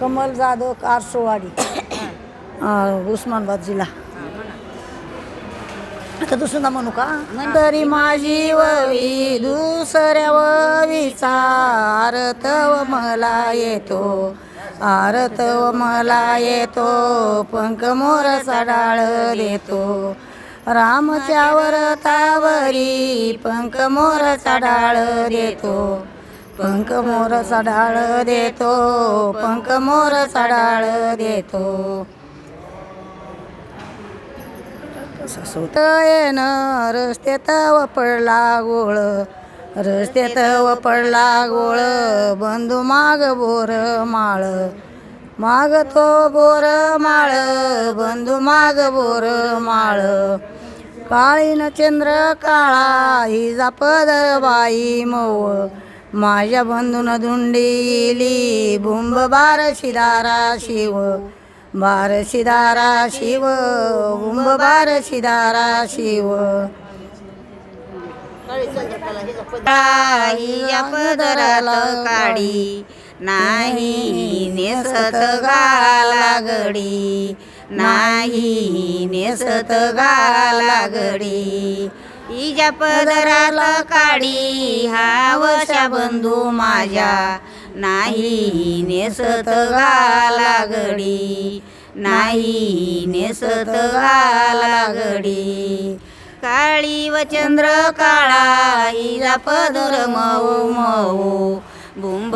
कमल जाधव कारसोवाडी उस्मानाबाद जिल्हा. आता दुसरा म्हणू का? तरी माझी ववी दुसऱ्या विचार तव मला येतो. आरतव मला येतो पंख मोरचा डाळ देतो. रामच्या वरतावरी पंख मोरचा डाळ देतो. पंख मोर सडाळ देतो पंख मोर सडाळ देतो. येन रस्त्यात वपडला गोळ रस्त्यात वपडला गोळ बंधू माग बोर माळ. माग तो बोर माळ बंधू माग बोर माळ. काळीन चंद्र काळा ही पदर बाई मऊ माझ्या बंधून धुंडीली भुंब बार शिदारा शिव बार शिदारा शिव भुंब बार शिदारा शिव या काडी नाही नेसत गाला गडी नाही नेसत गाला गडी इजा पदराला काडी हावशा बंधू माझ्या. नाही नेसत गाला गडी नाही नेसत गाला गडी काळी व चंद्र काळा इजा पदर मऊ मऊ. बुंब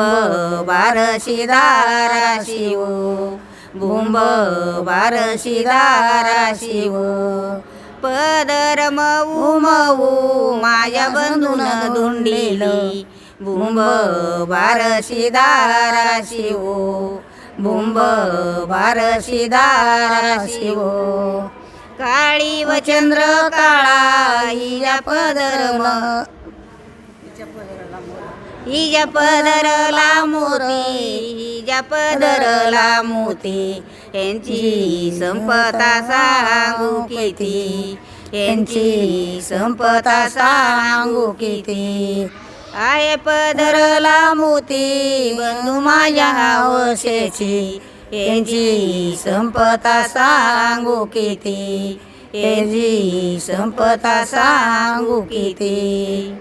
बारशी दारा शिव बुंब बारशी दारा शिव उमवू मऊ माझ्या बंधून धुंडलेली बुंब बारशी दारा शिव हो. बुंब बारशी दारा हो. काळी व चंद्र काळा हिजा पदर हिजा पदरला मोती हिजा पदरला मोती. यांची संपता सांगू किती? यांची संपता सांगू किती आहे पदरला मोती बंधू माझ्या हवशेची यांची संपता सांगू किती यांची संपता सांगू किती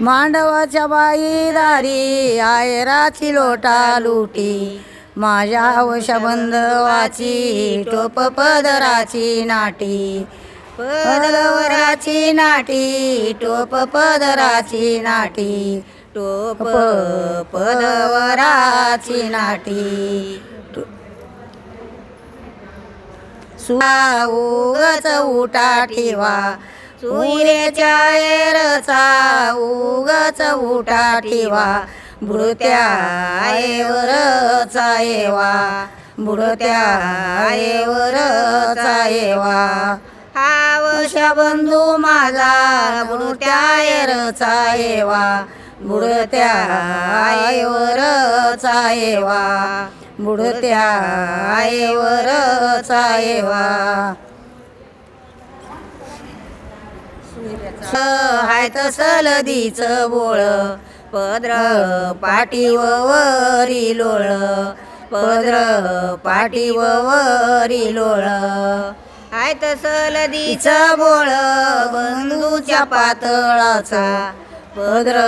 मांडवाच्या बाई दारी आयराची लोटा लुटी. माझ्या वशबंध वाची टोप पदराची नाटी. पदवराची नाटी टोप पदराची नाटी. टोप पदवराची नाटी. उगच उठा ठेवा. सूर्याच्या एरचा उगच उठा ठेवा. बुडत्या आईवरचा येवा. बुडत्या आईवरचा येवा. हावशा बंधू माझा बुडत्या एरचा येवा. बुडत्या आईवरचा येवा. बुडत्या आईवरचा हाय तसं लदीच बोळ. पद्र पाठीवरी लोळ. पद्र पाठीवरी लोळ. हाय तसं लदीच तिचा बोळ बंधूच्या पातळाचा. पद्र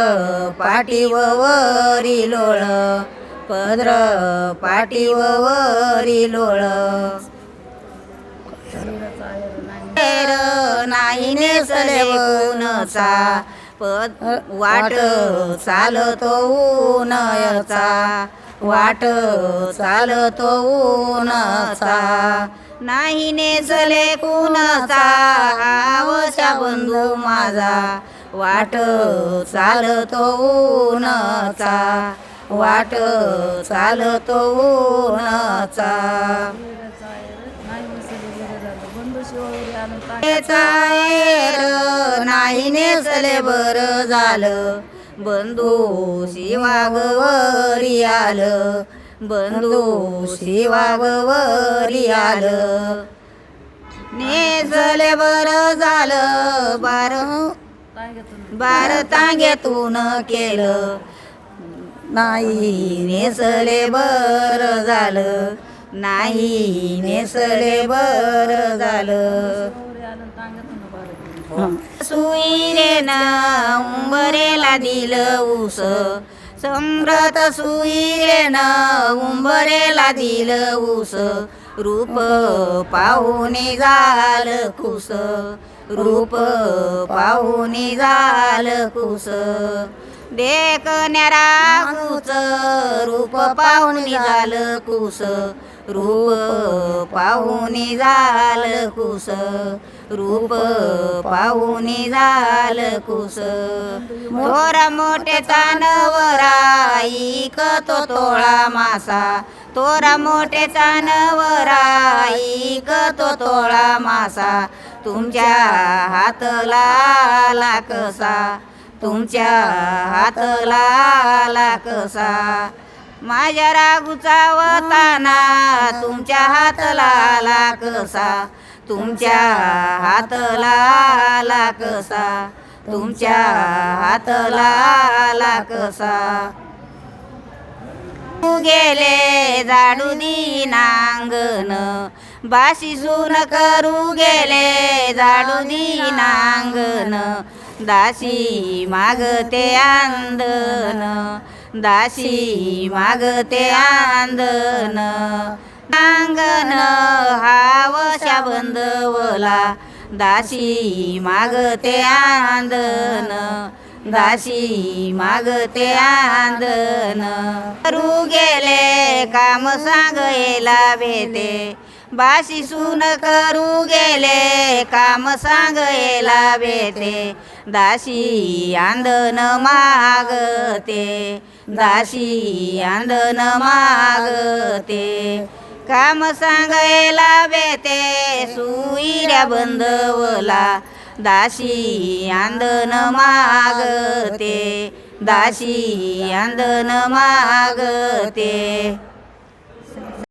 पाठीवरी लोळ. पद्र पाठीवरी लोळ. नाही नेसले उनचा पद वाट चालतो उनयचा वाट चालतो उनचा नाही नेसले कुणाचा आवशा बंधू माझा. वाट चालतो उनचा वाट चालतो उनचा नाही नेसले बर झालं. बंधू शिवागवरी आलं बंधू शिवागवरी आलं नेसले बर झालं. बार बार तांग्यातून केलं. नाही नेसले बर झालं. नाही नेसले बर झालं. सुईरेन उंबरेला दिलं ऊस. सम्रत सुईरेन उंबरेला दिलं ऊस. रूप पाहुणे जाल कुस. रूप पाहुणे जाल कुस. देखण्या रागूच रूप पाहुणे झालं कुस. रूप पाहुणे झालं कुस. रूप पाहुनी झालं कुस. मोर मोठे चानवरा तो तोळा मासा. तोरा मोठे चानवरा इकतो तोळा मासा. तुमच्या हातला कसा? तुमच्या हातला कसा? माझ्या रागूचा वताना तुमच्या हातला आला कसा? तुमच्या हातला आला कसा? तुमच्या हातला आला कसा? गेले झाडू दिनांगण बाशी सुन करू गेले झाडू दिनांगण दासी मागते आंदन. दासी मागते आंदन. अंगण हावशा बंदवला दासी मागते आंदन. दासी मागते आंदन. करू गेले काम सांगयला भेटे. बाशी सुन करू गेले काम सांगयला भेटे. दासी आंदन मागते. दाशी आंदन मागते. काम सांगायला बेते सुईऱ्या बंदवला. दाशी आंदन मागते दाशी आंदन मागते.